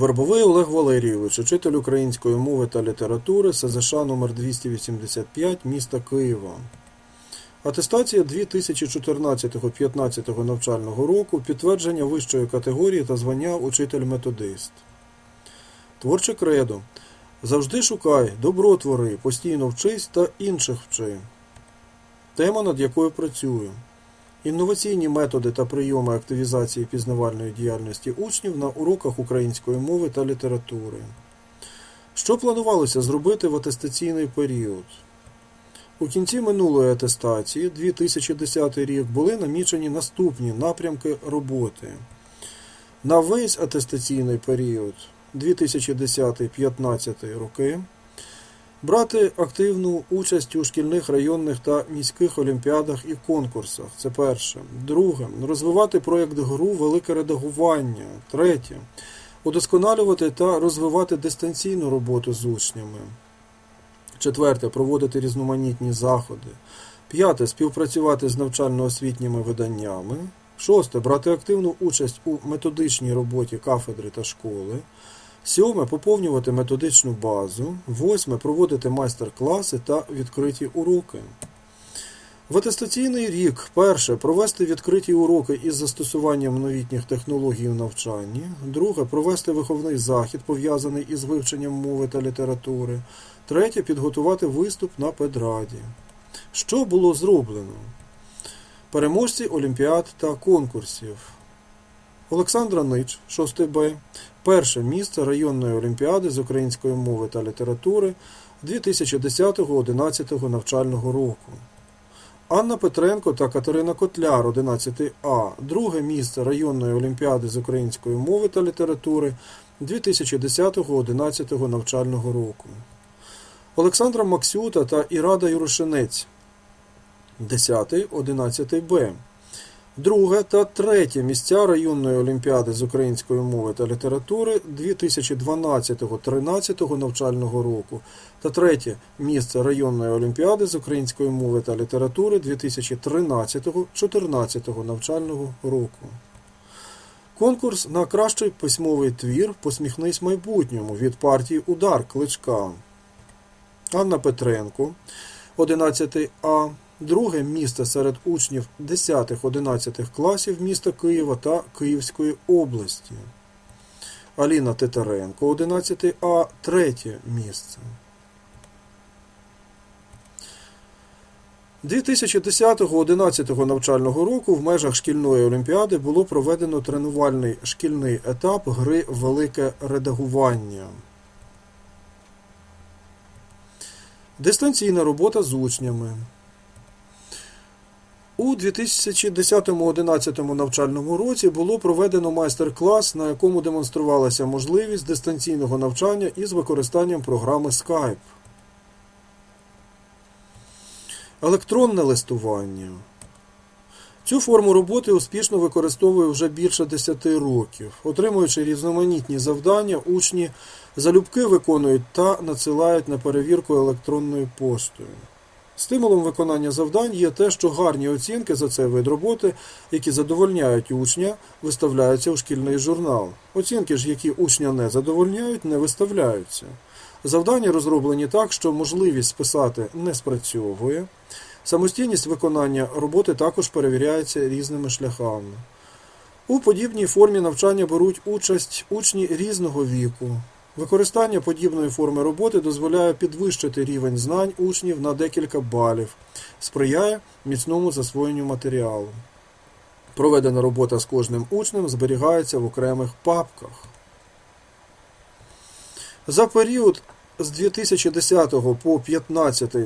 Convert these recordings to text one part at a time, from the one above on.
Вербовий Олег Валерійович, учитель української мови та літератури, СЗШ номер 285 міста Києва. Атестація 2014-15 навчального року, підтвердження вищої категорії та звання учитель-методист. Творче кредо. Завжди шукай, добро твори, постійно вчись та інших вчи. Тема, над якою працюю. Інноваційні методи та прийоми активізації пізнавальної діяльності учнів на уроках української мови та літератури. Що планувалося зробити в атестаційний період? У кінці минулої атестації, 2010 рік, були намічені наступні напрямки роботи. На весь атестаційний період 2010-15 роки брати активну участь у шкільних районних та міських олімпіадах і конкурсах. Це перше. Друге. Розвивати проєкт гру Велике редагування. Третє. Удосконалювати та розвивати дистанційну роботу з учнями. Четверте. Проводити різноманітні заходи. П'яте. Співпрацювати з навчально-освітніми виданнями. Шосте. Брати активну участь у методичній роботі кафедри та школи. Сьоме поповнювати методичну базу. Восьме проводити майстер-класи та відкриті уроки. В атестаційний рік перше провести відкриті уроки із застосуванням новітніх технологій у навчанні. Друге провести виховний захід, пов'язаний із вивченням мови та літератури. Третє підготувати виступ на педраді. Що було зроблено? Переможці олімпіад та конкурсів. Олександра Нич, 6 Б, перше місце районної олімпіади з української мови та літератури 2010-11 навчального року. Анна Петренко та Катерина Котляр, 11 А, друге місце районної олімпіади з української мови та літератури 2010-11 навчального року. Олександра Максюта та Ірада Юрошинець, 10, 11 Б. Друге та третє місця районної олімпіади з української мови та літератури 2012-13 навчального року та третє місце районної олімпіади з української мови та літератури 2013-14 навчального року. Конкурс на кращий письмовий твір Посміхнись майбутньому від партії Удар Кличка. Анна Петренко, 11 А. Друге місце серед учнів 10-11 класів міста Києва та Київської області. Аліна Титаренко, 11 А. Третє місце. 2010-11 навчального року в межах шкільної олімпіади було проведено тренувальний шкільний етап гри Велике редагування. Дистанційна робота з учнями. У 2010-11 навчальному році було проведено майстер-клас, на якому демонструвалася можливість дистанційного навчання із використанням програми Skype. Електронне листування. Цю форму роботи успішно використовує вже більше 10 років. Отримуючи різноманітні завдання, учні залюбки виконують та надсилають на перевірку електронною поштою. Стимулом виконання завдань є те, що гарні оцінки за цей вид роботи, які задовольняють учня, виставляються у шкільний журнал. Оцінки ж, які учня не задовольняють, не виставляються. Завдання розроблені так, що можливість списати не спрацьовує. Самостійність виконання роботи також перевіряється різними шляхами. У подібній формі навчання беруть участь учні різного віку. Використання подібної форми роботи дозволяє підвищити рівень знань учнів на декілька балів, сприяє міцному засвоєнню матеріалу. Проведена робота з кожним учнем зберігається в окремих папках. За період з 2010 по 2015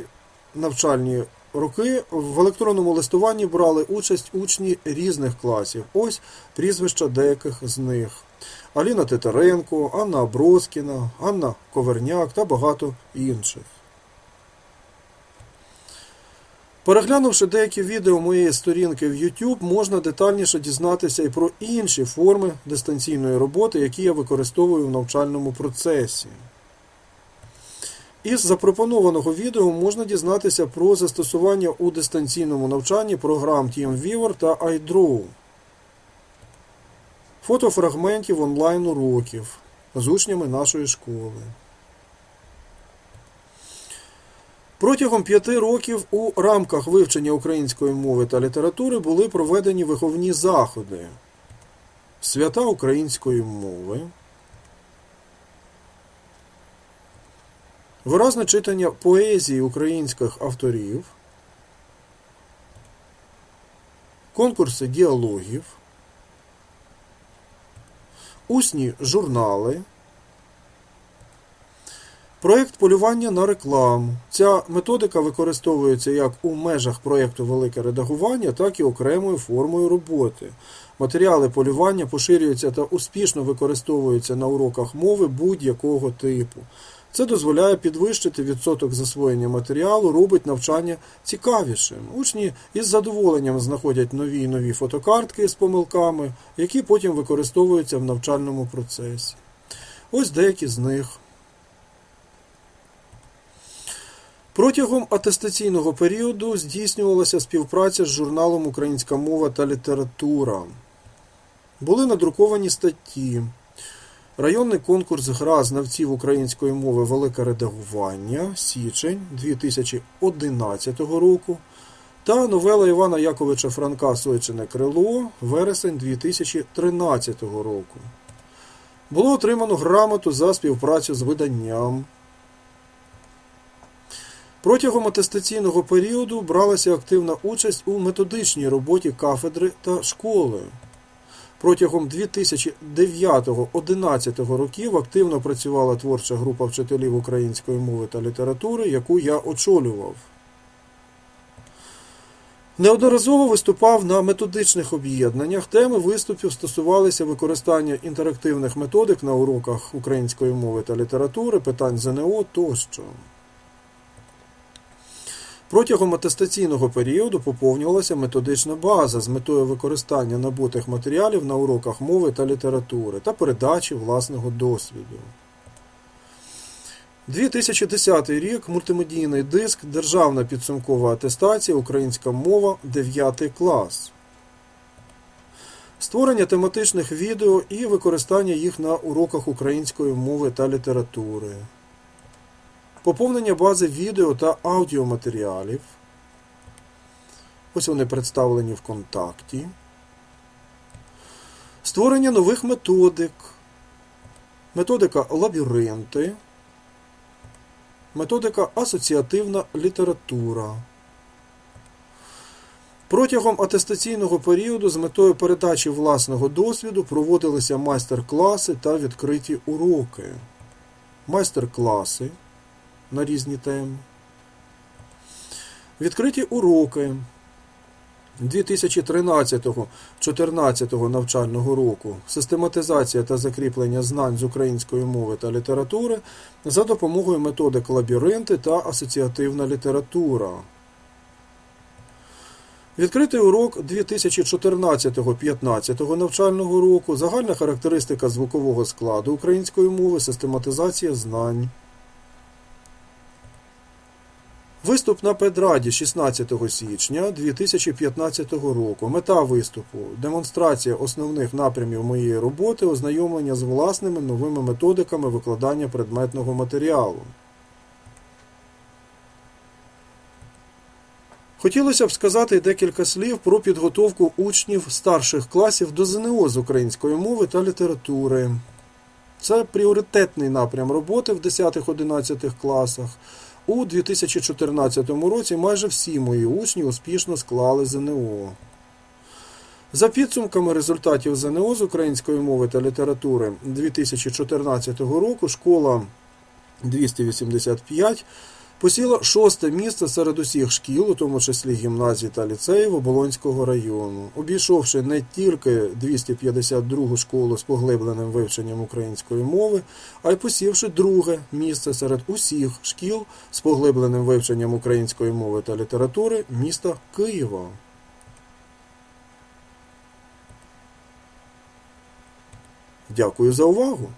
навчальні роки в електронному листуванні брали участь учні різних класів. Ось прізвища деяких з них. Аліна Титаренко, Анна Аброскіна, Анна Коверняк та багато інших. Переглянувши деякі відео моєї сторінки в YouTube, можна детальніше дізнатися і про інші форми дистанційної роботи, які я використовую в навчальному процесі. Із запропонованого відео можна дізнатися про застосування у дистанційному навчанні програм TeamViewer та iDraw, фото фрагментів онлайн уроків, з учнями нашої школи. Протягом п'яти років у рамках вивчення української мови та літератури були проведені виховні заходи. Свята української мови. Виразне читання поезії українських авторів. Конкурси діалогів. Усні журнали. Проєкт полювання на рекламу. Ця методика використовується як у межах проєкту Велике редагування, так і окремою формою роботи. Матеріали полювання поширюються та успішно використовуються на уроках мови будь-якого типу. Це дозволяє підвищити відсоток засвоєння матеріалу, робить навчання цікавішим. Учні із задоволенням знаходять нові і нові фотокартки з помилками, які потім використовуються в навчальному процесі. Ось деякі з них. Протягом атестаційного періоду здійснювалася співпраця з журналом Українська мова та література. Були надруковані статті. Районний конкурс Гра знавців української мови Велике редагування Січень 2011 року та новела Івана Яковича Франка Сойчине Крило Вересень 2013 року. Було отримано грамоту за співпрацю з виданням. Протягом атестаційного періоду бралася активна участь у методичній роботі кафедри та школи. Протягом 2009-2011 років активно працювала творча група вчителів української мови та літератури, яку я очолював. Неодноразово виступав на методичних об'єднаннях. Теми виступів стосувалися використання інтерактивних методик на уроках української мови та літератури, питань ЗНО тощо. Протягом атестаційного періоду поповнювалася методична база з метою використання набутих матеріалів на уроках мови та літератури та передачі власного досвіду. 2010 рік мультимедійний диск Державна підсумкова атестація Українська мова 9 клас. Створення тематичних відео і використання їх на уроках української мови та літератури. Поповнення бази відео та аудіоматеріалів. Ось вони представлені в контакті. Створення нових методик. Методика лабіринти. Методика асоціативна література. Протягом атестаційного періоду з метою передачі власного досвіду проводилися майстер-класи та відкриті уроки. Майстер-класи на різні теми. Відкриті уроки 2013-2014 навчального року. Систематизація та закріплення знань з української мови та літератури за допомогою методик лабіринти та асоціативна література. Відкритий урок 2014-15 навчального року. Загальна характеристика звукового складу української мови, систематизація знань. Виступ на педраді 16 січня 2015 року. Мета виступу демонстрація основних напрямів моєї роботи, ознайомлення з власними новими методиками викладання предметного матеріалу. Хотілося б сказати декілька слів про підготовку учнів старших класів до ЗНО з української мови та літератури. Це пріоритетний напрям роботи в 10-11 класах. У 2014 році майже всі мої учні успішно склали ЗНО. За підсумками результатів ЗНО з української мови та літератури 2014 року школа 285 посіла шосте місце серед усіх шкіл, у тому числі гімназій та ліцеїв Оболонського району, обійшовши не тільки 252 школу з поглибленим вивченням української мови, а й посівши друге місце серед усіх шкіл з поглибленим вивченням української мови та літератури міста Києва. Дякую за увагу!